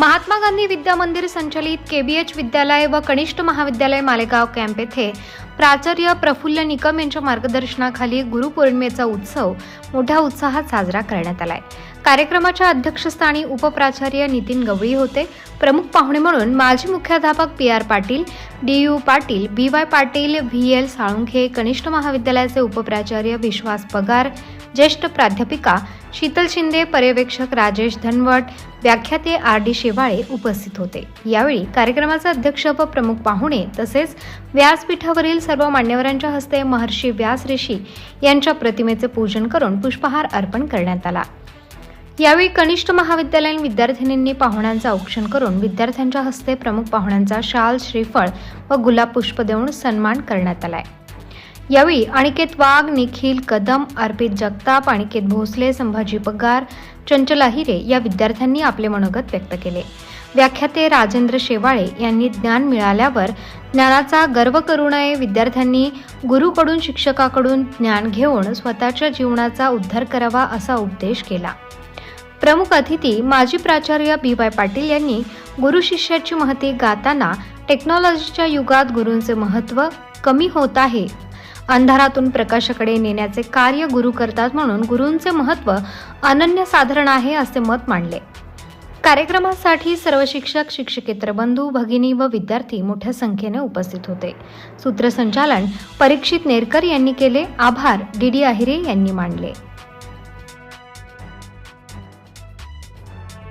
महात्मा गांधी विद्या मंदिर संचलित केबीएच विद्यालय व कनिष्ठ महाविद्यालय मालेगाव कॅम्प येथे प्राचार्य प्रफुल्ल निकम यांच्या मार्गदर्शनाखाली गुरुपौर्णिमेचा उत्सव मोठ्या उत्साहात साजरा करण्यात आला आहे कार्यक्रमाच्या अध्यक्षस्थानी उपप्राचार्य नितीन गवळी होते. प्रमुख पाहुणे म्हणून माजी मुख्याध्यापक P R Patil D U Patil B Y Patil V L Salunkhe कनिष्ठ महाविद्यालयाचे उपप्राचार्य विश्वास पगार ज्येष्ठ प्राध्यापिका शीतल शिंदे पर्यवेक्षक राजेश धनवट व्याख्याते आर डी शेवाळे उपस्थित होते. यावेळी कार्यक्रमाचे अध्यक्ष व प्रमुख पाहुणे तसेच व्यासपीठावरील सर्व मान्यवरांच्या हस्ते महर्षी व्यास ऋषी यांच्या प्रतिमेचे पूजन करून पुष्पहार अर्पण करण्यात आला. यावेळी कनिष्ठ महाविद्यालयीन विद्यार्थिनींनी पाहुण्यांचं औक्षण करून विद्यार्थ्यांच्या हस्ते प्रमुख पाहुण्यांचा शाल श्रीफळ व गुलाब पुष्प देऊन सन्मान करण्यात आलाय. यावेळी अनिकेत वाघ निखिल कदम अर्पित जगताप अनिकेत भोसले संभाजी पगार चंचल अहिरे या विद्यार्थ्यांनी आपले मनोगत व्यक्त केले. व्याख्याते राजेंद्र शेवाळे यांनी ज्ञान मिळाल्यावर ज्ञानाचा गर्व करू नये विद्यार्थ्यांनी गुरुकडून शिक्षकाकडून ज्ञान घेऊन स्वतःच्या जीवनाचा उद्धार करावा असा उपदेश केला. प्रमुख अतिथी माजी प्राचार्य बी वाय पाटील यांनी गुरु शिष्याची महती गाताना टेक्नॉलॉजीच्या युगात गुरूंचे महत्त्व कमी होत आहे. अंधारातून प्रकाशाकडे नेण्याचे कार्य गुरु करतात म्हणून गुरूंचे महत्त्व अनन्यसाधारण आहे असे मत मांडले. कार्यक्रमासाठी सर्व शिक्षक शिक्षकेतर बंधू भगिनी व विद्यार्थी मोठ्या संख्येने उपस्थित होते. सूत्रसंचालन परीक्षित नेरकर यांनी केले. आभार. डी डी अहिरे यांनी मांडले.